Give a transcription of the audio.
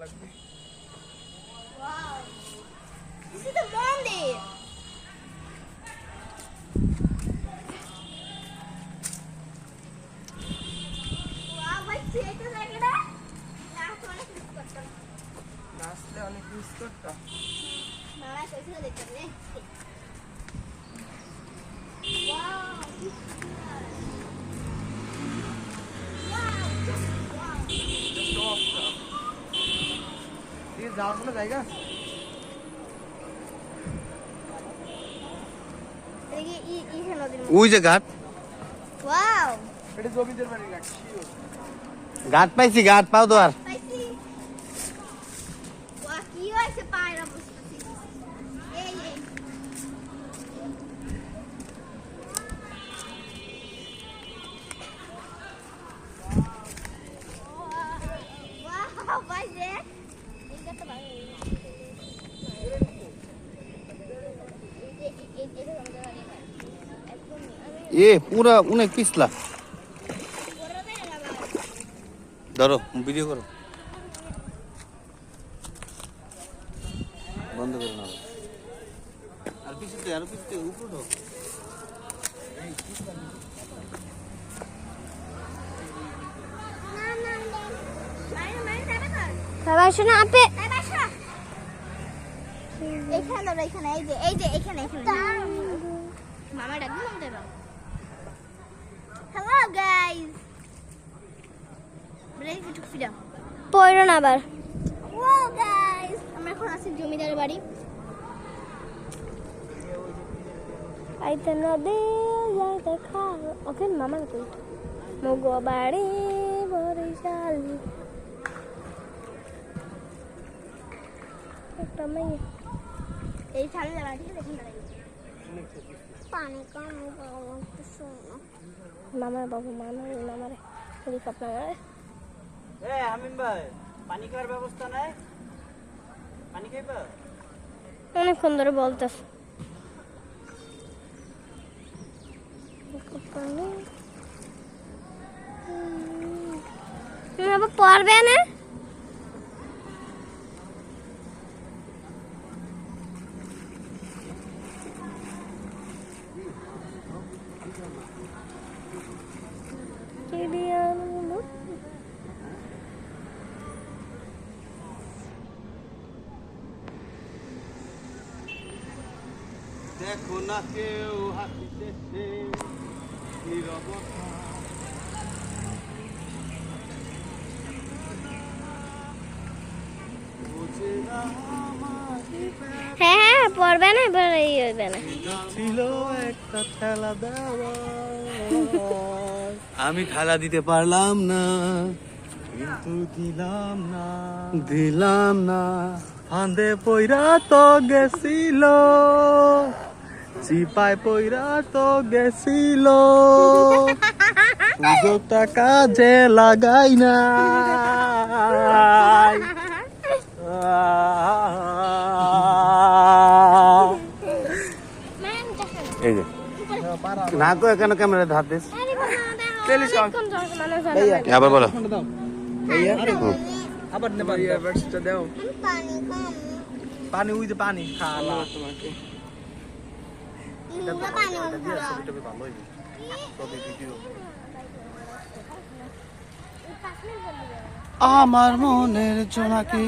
Lakshmi. Wow. This is the Monday. Last day on a quiz cut. Mama, I'm going to ঠিক যাওয়ার কোনো জায়গা আছে? দেখি ই ই নদীর ওই যে ঘাট ওয়াও এটা জমিদের বাড়ি রাখছি ঘাট পাইছি ঘাট পাও তো আর পাইছি ওয়া কি হয়েছে পায়রা বসতেছি এই এই এ পুরা অনেক পিছলা। না ধরো ভিডিও করো। বন্ধ করো না আর পিছুতে আর পিছুতে উপরে ঢোক। বাবা শোনো আপে এখানে এখানে এই যে এই যে এখানে এখানে। মামা ডাকবো মামা একটু ফিরা পড়ো না আবার। ও গাইস আমরা এখন আছি জমিদার বাড়ি। আইতে নদী যাইতে খাও ওকে মামার কই মগো বাড়ি বরিশাল একটা মেয়ে। এই সামনে দাঁড়া ঠিক আছে? পানি কম মামার বাবু মামার মামারে শরীফ ভাই পানি খাওয়ার ব্যবস্থা নাই? পানি খাইবা? অনেকক্ষণ ধরে বলতেছে। আবার পড়বে না? কি দেখো না কেউ হাসিতেছে নীরবতা হ্যাঁ হ্যাঁ পড়বে না এবার হইবে না। ছিল একটা খেলা দেওয়া আমি খেলা দিতে পারলাম না কিন্তু দিলাম না। দিলাম না। ফান্দে পইরা তো গেছিল। চিপায় পইরা তো গেছিল। সুযোগটা কাজে লাগাই না এই যে। না তো এখানে ক্যামেরা ধার দিস। আবার বলো। আবার পানি কম পানি। খালা। তোমাকে ভালো হইবে ছবি ভিডিও। আমার মনের জোনাকি।